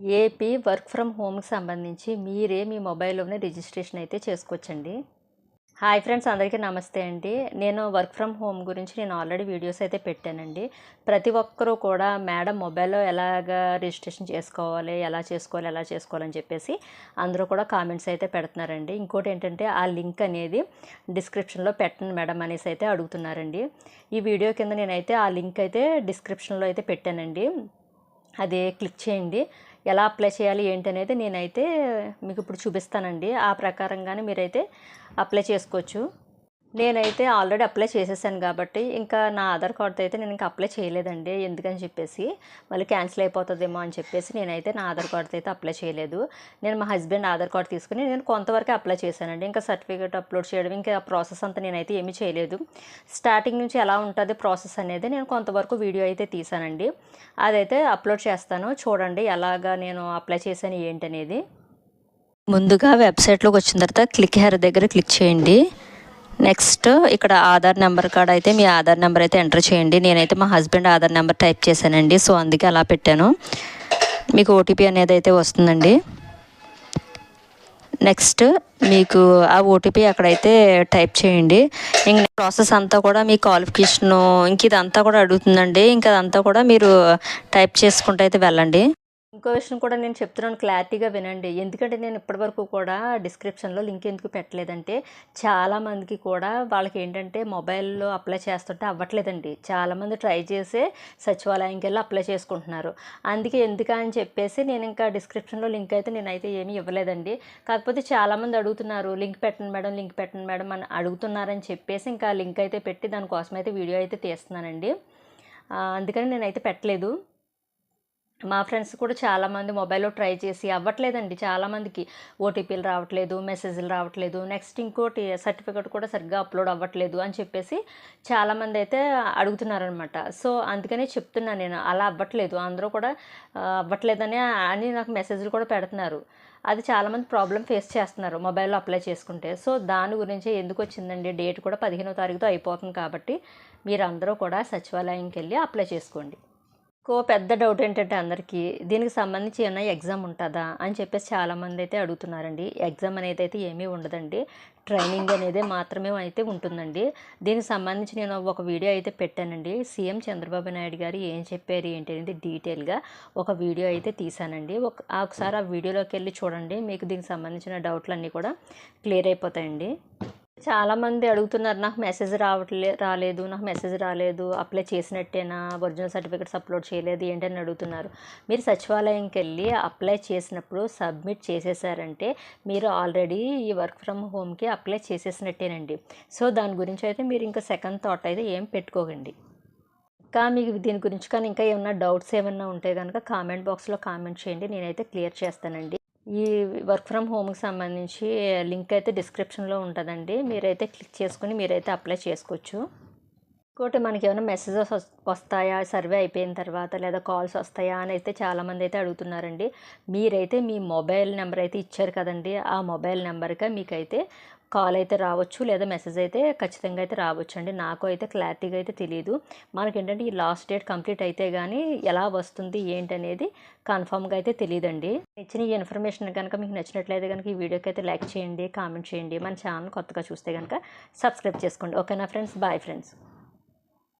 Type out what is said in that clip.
AP work from హోమ్కి సంబంధించి మీరే మీ మొబైల్లోనే registration అయితే చేసుకోవచ్చండి. హాయ్ ఫ్రెండ్స్ అందరికీ నమస్తే అండి. నేను వర్క్ ఫ్రమ్ హోమ్ గురించి నేను ఆల్రెడీ వీడియోస్ అయితే పెట్టానండి. ప్రతి ఒక్కరూ కూడా మేడం మొబైల్లో ఎలాగ రిజిస్ట్రేషన్ చేసుకోవాలి ఎలా చేసుకోవాలి ఎలా చేసుకోవాలని చెప్పేసి అందరూ కూడా కామెంట్స్ అయితే పెడుతున్నారండి. ఇంకోటి ఏంటంటే ఆ లింక్ అనేది డిస్క్రిప్షన్లో పెట్టండి మేడం అనేసి అయితే అడుగుతున్నారండి. ఈ వీడియో కింద నేనైతే ఆ లింక్ అయితే డిస్క్రిప్షన్లో అయితే పెట్టానండి. అది క్లిక్ చేయండి. ఎలా అప్లై చేయాలి ఏంటి అనేది నేనైతే మీకు ఇప్పుడు చూపిస్తానండి. ఆ ప్రకారంగానే మీరైతే అప్లై చేసుకోవచ్చు. నేనైతే ఆల్రెడీ అప్లై చేసేసాను కాబట్టి ఇంకా నా ఆధార్ కార్డ్తో అయితే నేను ఇంకా అప్లై చేయలేదండి ఎందుకని చెప్పేసి మళ్ళీ క్యాన్సిల్ అయిపోతుందేమో అని చెప్పేసి నేనైతే నా ఆధార్ కార్డ్తో అయితే అప్లై చేయలేదు. నేను మా హస్బెండ్ ఆధార్ కార్డ్ తీసుకుని నేను కొంతవరకు అప్లై చేశానండి. ఇంకా సర్టిఫికేట్ అప్లోడ్ చేయడం ఇంకా ఆ ప్రాసెస్ అంతా నేనైతే ఏమీ చేయలేదు. స్టార్టింగ్ నుంచి ఎలా ఉంటుంది ప్రాసెస్ అనేది నేను కొంతవరకు వీడియో అయితే తీసానండి అదైతే అప్లోడ్ చేస్తాను. చూడండి ఎలాగా నేను అప్లై చేశాను ఏంటనేది. ముందుగా వెబ్సైట్లోకి వచ్చిన తర్వాత క్లిక్ హెర్ దగ్గర క్లిక్ చేయండి. నెక్స్ట్ ఇక్కడ ఆధార్ నెంబర్ కాడ అయితే మీ ఆధార్ నెంబర్ అయితే ఎంటర్ చేయండి. నేనైతే మా హస్బెండ్ ఆధార్ నెంబర్ టైప్ చేశానండి. సో అందుకే అలా పెట్టాను. మీకు ఓటీపీ అనేది అయితే వస్తుందండి. నెక్స్ట్ మీకు ఆ ఓటీపీ అక్కడైతే టైప్ చేయండి. ఇంక ప్రాసెస్ అంతా కూడా మీ క్వాలిఫికేషను ఇంక ఇదంతా కూడా అడుగుతుందండి. ఇంకా అదంతా కూడా మీరు టైప్ చేసుకుంటూ అయితే వెళ్ళండి. ఇంకో విషయం కూడా నేను చెప్తున్నాను క్లారిటీగా వినండి. ఎందుకంటే నేను ఇప్పటివరకు కూడా డిస్క్రిప్షన్లో లింక్ ఎందుకు పెట్టలేదంటే చాలామందికి కూడా వాళ్ళకి ఏంటంటే మొబైల్లో అప్లై చేస్తుంటే అవ్వట్లేదండి. చాలామంది ట్రై చేసే సచివాలయంకి వెళ్ళి అప్లై చేసుకుంటున్నారు. అందుకే ఎందుకు అని చెప్పేసి నేను ఇంకా డిస్క్రిప్షన్లో లింక్ అయితే నేనైతే ఏమీ ఇవ్వలేదండి. కాకపోతే చాలామంది అడుగుతున్నారు లింక్ పెట్టండి మేడం లింక్ పెట్టండి మేడం అని అడుగుతున్నారని చెప్పేసి ఇంకా లింక్ అయితే పెట్టి దానికోసం అయితే వీడియో అయితే తీస్తున్నానండి. అందుకని నేనైతే పెట్టలేదు. మా ఫ్రెండ్స్ కూడా చాలామంది మొబైల్లో ట్రై చేసి అవ్వట్లేదండి. చాలామందికి ఓటీపీలు రావట్లేదు మెసేజ్లు రావట్లేదు. నెక్స్ట్ ఇంకోటి సర్టిఫికేట్ కూడా సరిగ్గా అప్లోడ్ అవ్వట్లేదు అని చెప్పేసి చాలామంది అయితే అడుగుతున్నారనమాట. సో అందుకనే చెప్తున్నాను నేను అలా అవ్వట్లేదు. అందరూ కూడా అవ్వట్లేదని అని నాకు మెసేజ్లు కూడా పెడుతున్నారు. అది చాలామంది ప్రాబ్లం ఫేస్ చేస్తున్నారు మొబైల్లో అప్లై చేసుకుంటే. సో దాని గురించి ఎందుకు వచ్చిందండి? డేట్ కూడా పదిహేనో తారీఖుతో అయిపోతుంది కాబట్టి మీరు అందరూ కూడా సచివాలయంకి వెళ్ళి అప్లై చేసుకోండి. ఇంకో పెద్ద డౌట్ ఏంటంటే అందరికీ దీనికి సంబంధించి ఏమైనా ఎగ్జామ్ ఉంటుందా అని చెప్పేసి చాలామంది అయితే అడుగుతున్నారండి. ఎగ్జామ్ అనేది అయితే ఏమీ ఉండదండి. ట్రైనింగ్ అనేది మాత్రమే అయితే ఉంటుందండి. దీనికి సంబంధించి నేను ఒక వీడియో అయితే పెట్టానండి. సీఎం చంద్రబాబు నాయుడు గారు ఏం చెప్పారు ఏంటి అనేది డీటెయిల్గా ఒక వీడియో అయితే తీసానండి ఒక ఒకసారి ఆ వీడియోలోకి వెళ్ళి చూడండి. మీకు దీనికి సంబంధించిన డౌట్లు అన్నీ కూడా క్లియర్ అయిపోతాయండి. చాలామంది అడుగుతున్నారు నాకు మెసేజ్ రావట్లే రాలేదు నాకు మెసేజ్ రాలేదు అప్లై చేసినట్టేనా? ఒరిజినల్ సర్టిఫికెట్స్ అప్లోడ్ చేయలేదు ఏంటని అడుగుతున్నారు. మీరు సచివాలయంకి వెళ్ళి అప్లై చేసినప్పుడు సబ్మిట్ చేసేసారంటే మీరు ఆల్రెడీ ఈ వర్క్ ఫ్రమ్ హోమ్కి అప్లై చేసేసినట్టేనండి. సో దాని గురించి అయితే మీరు ఇంకా సెకండ్ థాట్ అయితే ఏం పెట్టుకోకండి. ఇంకా మీకు దీని గురించి కానీ ఇంకా ఏమన్నా డౌట్స్ ఏమన్నా ఉంటే కనుక కామెంట్ బాక్స్లో కామెంట్ చేయండి నేనైతే క్లియర్ చేస్తానండి. ఈ వర్క్ ఫ్రమ్ హోమ్కి సంబంధించి లింక్ అయితే డిస్క్రిప్షన్లో ఉంటుందండి. మీరైతే క్లిక్ చేసుకుని మీరైతే అప్లై చేసుకోవచ్చు. ఇంకోటి మనకి ఏమైనా మెసేజెస్ వస్తాయా? సర్వే అయిపోయిన తర్వాత లేదా కాల్స్ వస్తాయా అని అయితే చాలామంది అయితే అడుగుతున్నారండి. మీరైతే మీ మొబైల్ నెంబర్ అయితే ఇచ్చారు కదండి. ఆ మొబైల్ నెంబర్కే మీకైతే కాల్ అయితే రావచ్చు లేదా మెసేజ్ అయితే ఖచ్చితంగా అయితే రావచ్చు అండి. నాకు అయితే క్లారిటీగా అయితే తెలియదు మనకి ఏంటంటే ఈ లాస్ట్ డేట్ కంప్లీట్ అయితే కానీ ఎలా వస్తుంది ఏంటి అనేది కన్ఫామ్గా అయితే తెలియదండి ఇచ్చిన ఈ ఇన్ఫర్మేషన్ కనుక మీకు నచ్చినట్లయితే కనుక ఈ వీడియోకి అయితే లైక్ చేయండి కామెంట్ చేయండి. మన ఛానల్ కొత్తగా చూస్తే కనుక సబ్స్క్రైబ్ చేసుకోండి. ఓకేనా ఫ్రెండ్స్ బాయ్ ఫ్రెండ్స్